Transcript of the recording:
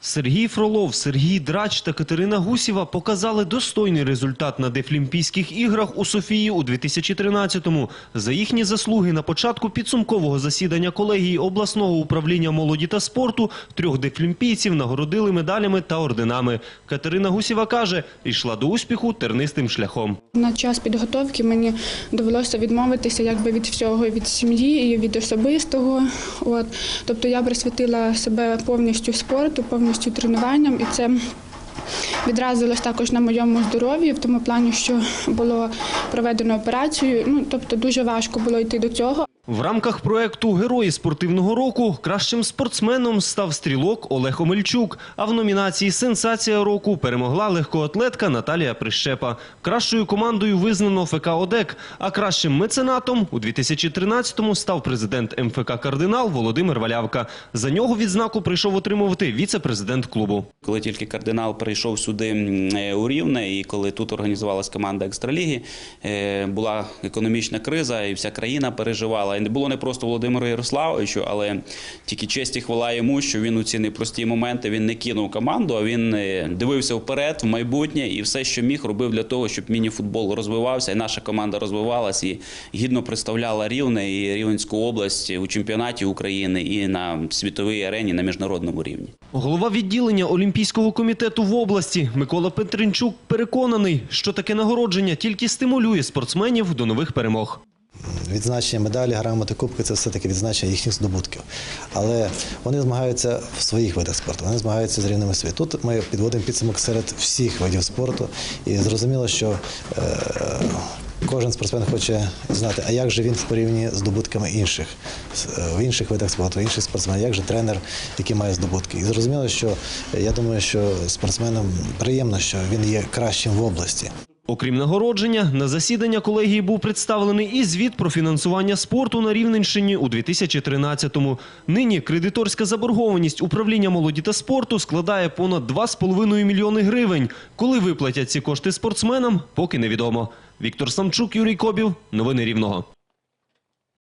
Сергій Фролов, Сергій Драч та Катерина Гусєва показали достойний результат на Дефлімпійських іграх у Софії у 2013-му. За їхні заслуги на початку підсумкового засідання колегії обласного управління молоді та спорту трьох дефлімпійців нагородили медалями та орденами. Катерина Гусєва каже, йшла до успіху тернистим шляхом. На час підготовки мені довелося відмовитися якби від всього, від сім'ї і від особистого. От. Тобто я присвятила себе повністю спорту, повністю тренуванням, і це відразилось також на моєму здоров'ї, в тому плані, що було проведено операцію. Ну, тобто дуже важко було йти до цього. В рамках проекту Герої спортивного року кращим спортсменом став стрілок Олег Омельчук. А в номінації Сенсація року перемогла легкоатлетка Наталія Прищепа. Кращою командою визнано ФК ОДЕК. А кращим меценатом у 2013-му став президент МФК Кардинал Володимир Валявка. За нього відзнаку прийшов отримувати віце-президент клубу. Коли тільки кардинал прийшов сюди е, у Рівне, і коли тут організувалась команда екстраліги, е, була економічна криза, і вся країна переживала. Не було не просто Володимиру Ярославовичу, але тільки честь і хвала йому, що він у ці непрості моменти він не кинув команду, а він е, дивився вперед, в майбутнє, і все, що міг, робив для того, щоб міні-футбол розвивався, і наша команда розвивалась і гідно представляла Рівне і Рівненську область у чемпіонаті України і на світовій арені на міжнародному рівні. Голова відділення Олімпійського комітету в області Микола Петренчук переконаний, що таке нагородження тільки стимулює спортсменів до нових перемог. Відзначення медалі, грамоти, кубки це все-таки відзначення їхніх здобутків. Але вони змагаються в своїх видах спорту, вони змагаються з рівними світу. Тут ми підводимо підсумок серед всіх видів спорту. І зрозуміло, що е, кожен спортсмен хоче знати, а як же він в порівнянні з здобутками інших, е, в інших видах спорту, інших спортсменів, як же тренер, який має здобутки. І зрозуміло, що я думаю, що спортсменам приємно, що він є кращим в області. Окрім нагородження, на засідання колегії був представлений і звіт про фінансування спорту на Рівненщині у 2013-му. Нині кредиторська заборгованість управління молоді та спорту складає понад 2,5 мільйони гривень. Коли виплатять ці кошти спортсменам, поки невідомо. Віктор Самчук, Юрій Кобів. Новини Рівного.